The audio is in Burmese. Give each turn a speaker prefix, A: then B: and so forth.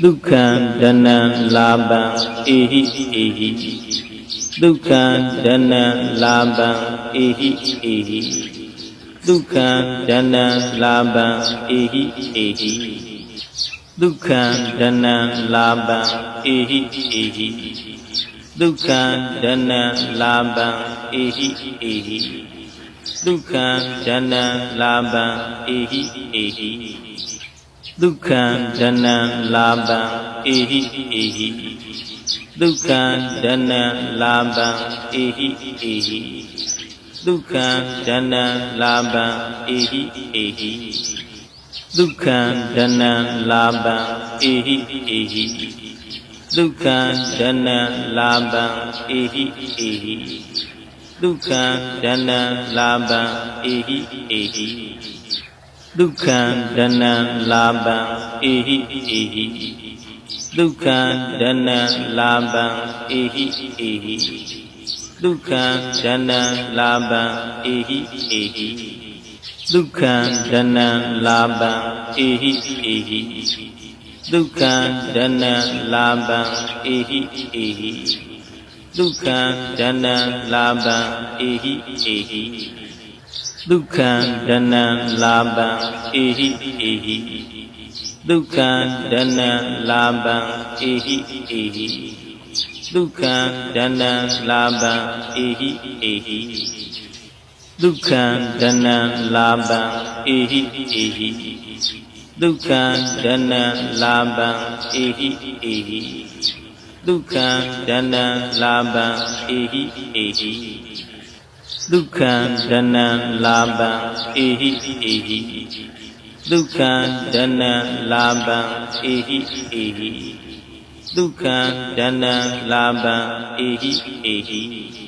A: ဒုက္ခံဒနံလာဘံအေဟိအေဟိဒုက္ခံဒနံလာဘံအေဟိအေဟိဒုက္ခံဒနံလာဘံအေဟိအေဟိဒုက္ခံဒနံလာဘံအေဟိအေဟိဒုက္ခံဒနံလာဘံအေဟိအေဟိဒုက္ခံဒနံလာဘံအေဟိအေဟိ ဒုက္ခံဒနံလာဘံအေဟိအေဟိဒုက္ခံဒနံလာဘံအေဟိအေဟိဒုက္ခံဒနံလာဘံအေဟိအေဟိဒုက္ခံဒနံလာဘံအေဟိအေဟိဒုက္ခံဒနံလာဘံအေဟိအေဟိဒုက္ခံဒနံလာဘံအေဟိအေဟိ ဒုက္ခံဒနံလာဘံအေဟိအေဟိဒုက္ခံဒနံလာဘံအေဟိအေဟိဒုက္ခံဒနံလာဘံအေဟိအေဟိဒုက္ခံဒနံလာဘံအေဟိအေဟိဒုက္ခံဒနံလာဘံအေဟိအေဟိဒုက္ခံဒနံလာဘံအေဟိအေဟိ ဒုက္ခံဒနံလာဘံအေဟိအေဟိဒုက္ခံဒနံလာဘံအေဟိအေဟိဒုက္ခံဒနံလာဘံအေဟိအေဟိဒုက္ခံဒနံလာဘံအေဟိအေဟိဒုက္ခံဒနံလာဘံအေဟိအေဟိဒုက္ခံဒနံလာဘံအေဟိအေဟိ ဒုက္ခံဒနံလာဘံအေဟိအေဟိဒုက္ခံဒနံလာဘံအေဟိအေဟိဒုက္ခံဒနံလာဘံအေဟိအေဟိ